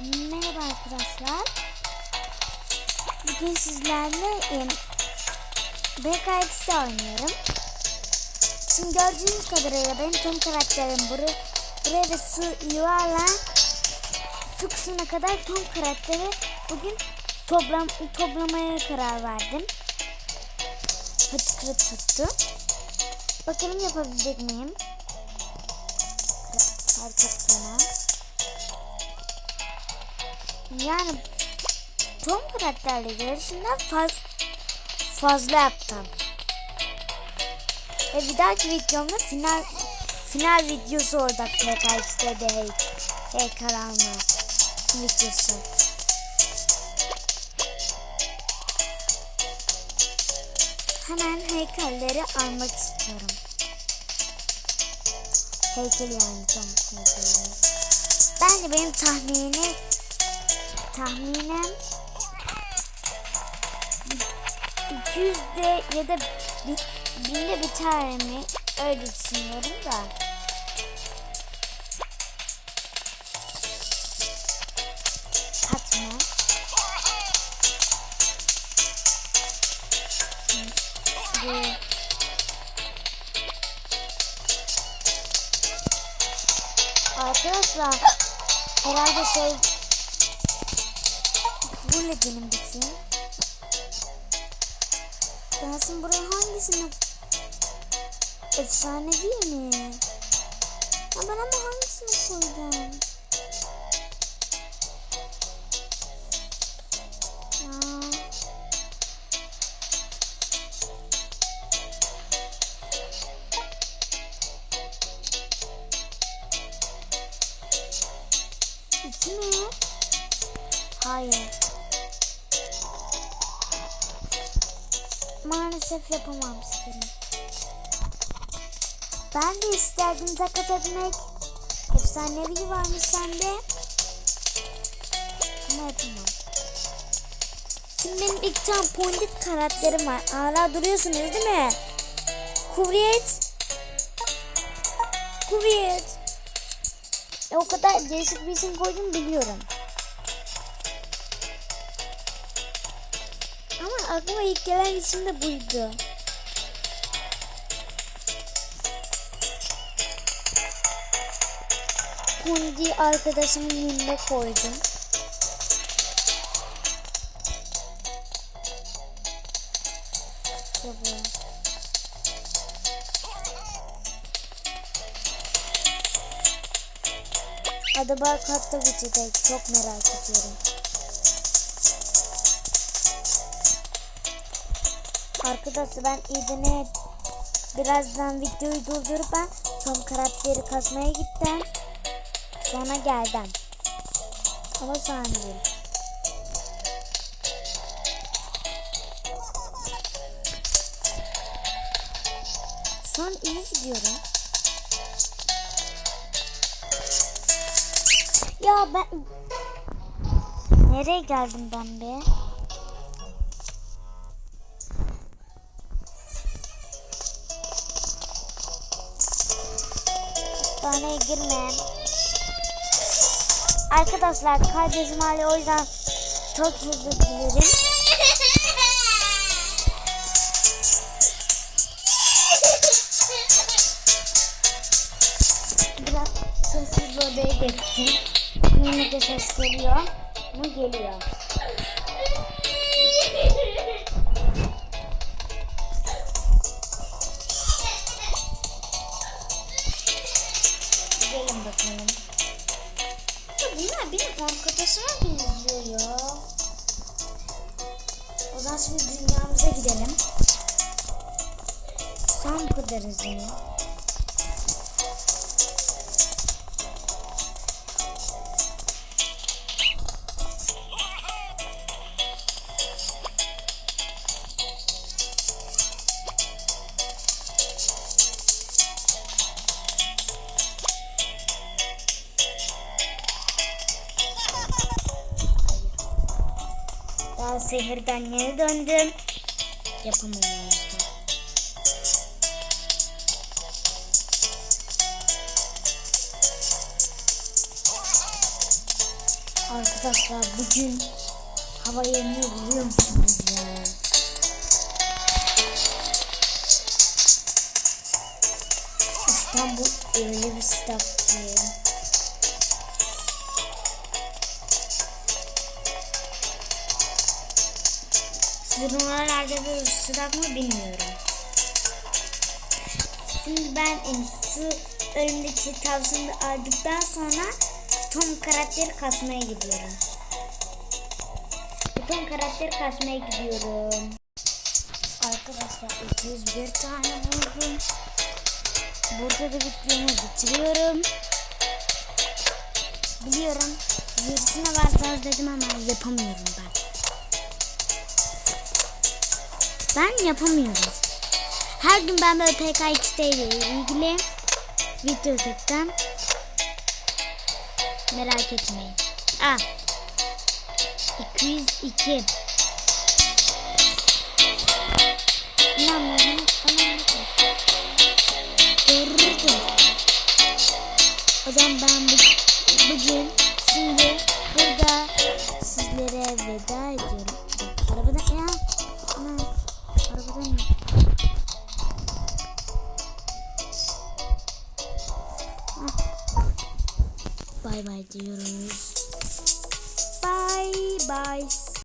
Merhaba arkadaşlar. Bugün sizlerle e, BKX'de oynuyorum. Şimdi gördüğünüz kadarıyla benim tüm karakterim buru, buraya da su yuvarlan su kısmına kadar tüm karakteri bugün toplam, toplamaya karar verdim. Hıt kırıt tuttu. Bakalım yapabilecek miyim? Karakter çok fena. Yani Tom karakterleri yarışından faz, fazla yaptım. Ve bir dahaki videomda final final videosu olacak PKX'de de hey, heykel alma videosu. Hemen heykelleri almak istiyorum. Heykel yani Tom heykeli. Bence benim tahmini tahminen 200'de ya da bi- binde biter mi? Öyle düşünüyorum da. Katma. Şimdi Arkadaşlar herhalde şey bu ne benim bakayım. Ben şimdi buraya hangisini efsane değil mi? Ya ben ama hangisini koydum? İki mi? Hayır. Maalesef yapamam sikerim. Ben de isterdim takas etmek. Efsanevi varmış sende. Ama yapamam. Şimdi benim iki tane pondik karakterim var. Hala duruyorsunuz değil mi? Kuvriyet. E, o kadar değişik bir isim koydum biliyorum. Aklıma ilk gelen isim de buydu. Kundi arkadaşımın yanına koydum. Tabii. Acaba katta bitecek çok merak ediyorum. Arkadaşlar ben İdin'e birazdan videoyu durdurup ben Tom karakteri kasmaya gittim. Sonra geldim. Ama saniye. Son iyi gidiyorum. Ya ben... Nereye geldim ben be? Hastaneye girme. Arkadaşlar kardeşim hala o yüzden çok özür dilerim. Biraz sessiz odaya geçtim. Yine de ses geliyor. Mu geliyor. Arkadaşıma benziyor ya. O zaman şimdi dünyamıza gidelim. Bu kadar hızlı. Ben sehirden yeni döndüm. Yüzden. Arkadaşlar bugün hava yanıyor biliyor musunuz ya? İstanbul öyle bir sıcak ki. Sizin oralarda böyle sıcak mı bilmiyorum. Şimdi ben en şu önümdeki tavşanı aldıktan sonra Tom karakteri kasmaya gidiyorum. Tom karakteri kasmaya gidiyorum. Arkadaşlar 201 tane buldum. Burada da videomu bitiriyorum. Biliyorum gerisine varsa dedim ama yapamıyorum ben. Ben yapamıyorum. Her gün ben böyle PKXD ile ilgili video çektim. Merak etmeyin. Ah. 202. İnanmıyorum. Doğrudur. O zaman ben bu, bugün şimdi burada sizlere veda ediyorum. Arabada ya. Bye, my dear. Bye, bye.